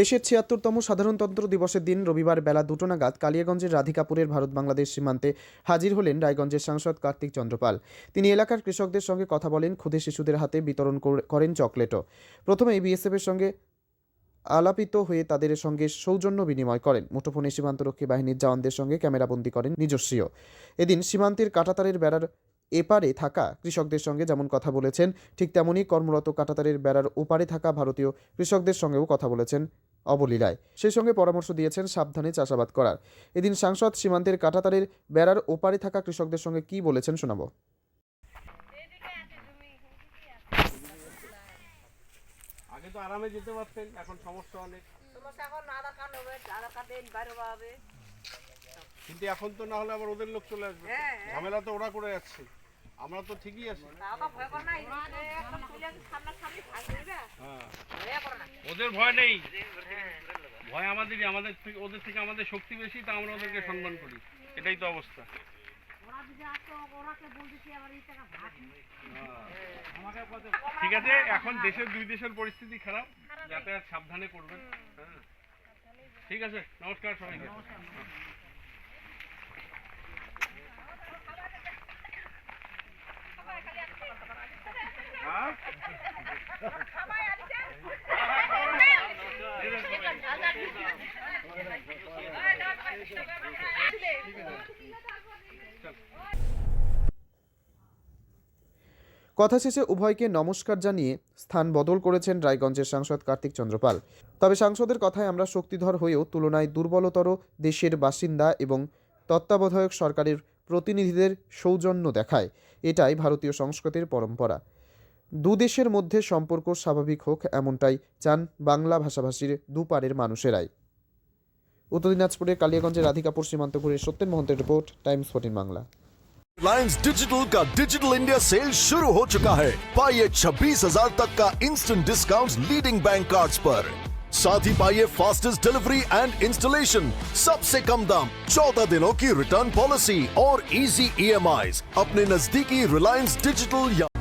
দেশের ছিয়াত্তরতম সাধারণতন্ত্র দিবসের দিন রবিবার বেলা দুটো নাগাদ কালিয়াগঞ্জের রাধিকাপুরের ভারত বাংলাদেশ সীমান্তে হাজির হলেন রায়গঞ্জের সাংসদ কার্তিক চন্দ্রপাল। তিনি এলাকার কৃষকদের সঙ্গে কথা বলেন, ক্ষুদে শিশুদের হাতে বিতরণ করেন চকলেটও। প্রথমেই বিএসএফের সঙ্গে আলাপিত হয়ে তাদের সঙ্গে সৌজন্য বিনিময় করেন। মুঠোফোনে সীমান্তরক্ষী বাহিনীর জওয়ানদের সঙ্গে ক্যামেরাবন্দি করেন নিজস্বীয় এদিন সীমান্তের কাটাতারের বেড়ার এপারে থাকা কৃষকদের সঙ্গে যেমন কথা বলেছেন ঠিক তেমনই কর্মরত কাটাতারের বেড়ার ওপারে থাকা ভারতীয় কৃষকদের সঙ্গেও কথা বলেছেন অবলীলায় সেই সঙ্গে পরামর্শ দিয়েছেন সাবধানে চাষাবাদ করার। এদিন সাংসদ সীমান্তের কাটাতারের বেড়ার ওপারে থাকা কৃষকদের সঙ্গে কি বলেছেন শোনাবো। আগে তো আরামে যেতে পারতেন এখন সমস্যা অনেক। সমস্যা এখন আধার কার্ড হবে আধার কার্ড দিন বাইরে হবে কিন্তু এখন তো না হলে আবার ওদের লোক চলে আসবে। হ্যাঁ, ঝামেলা তো ওরা করে যাচ্ছে। আমরা তো ঠিকই আছি। তাও তো ভয় করে নাই হ্যাঁ ভয় করে না। ওদের ভয় নেই। ভয় আমাদেরই আমাদের ওদের থেকে আমাদের শক্তি বেশি তা আমরা ওদেরকে সম্মান করি। এটাই তো অবস্থা। ঠিক আছে এখন দেশের দুই দেশের পরিস্থিতি খারাপ যাতায়াত সাবধানে করবেন। হ্যাঁ। ঠিক আছে নমস্কার সবাইকে। কথা শেষে উভয়কে নমস্কার জানিয়ে স্থান বদল করেছেন রায়গঞ্জের সাংসদ কার্তিক চন্দ্রপাল। তবে সাংসদের কথায় আমরা শক্তিধর হয়েও তুলনায় দুর্বলতর দেশের বাসিন্দা এবং তত্ত্বাবধায়ক সরকারের প্রতিনিধিদের সৌজন্য দেখায়। এটাই ভারতীয় সংস্কৃতির পরম্পরা। দু দেশের মধ্যে সম্পর্ক স্বাভাবিক হোক এমনটাই চান বাংলা ভাষাভাষীর দুপারের মানুষেরাই উত্তর দিনাজপুরের কালিয়াগঞ্জের Radhikapur সীমান্তপুরের Satyen মহন্তের report Times fourteen Bangla Reliance digital का डिजिटल इंडिया सेल शुरू हो चुका है पाइए छब्बीस हजार तक का instant discount leading bank cards पर साथ ही पाइए फास्टेस्ट डिलीवरी एंड इंस्टॉलेशन सबसे कम दाम चौदह दिनों की रिटर्न पॉलिसी और इजी ईएमआई अपने नजदीकी रिलायंस डिजिटल या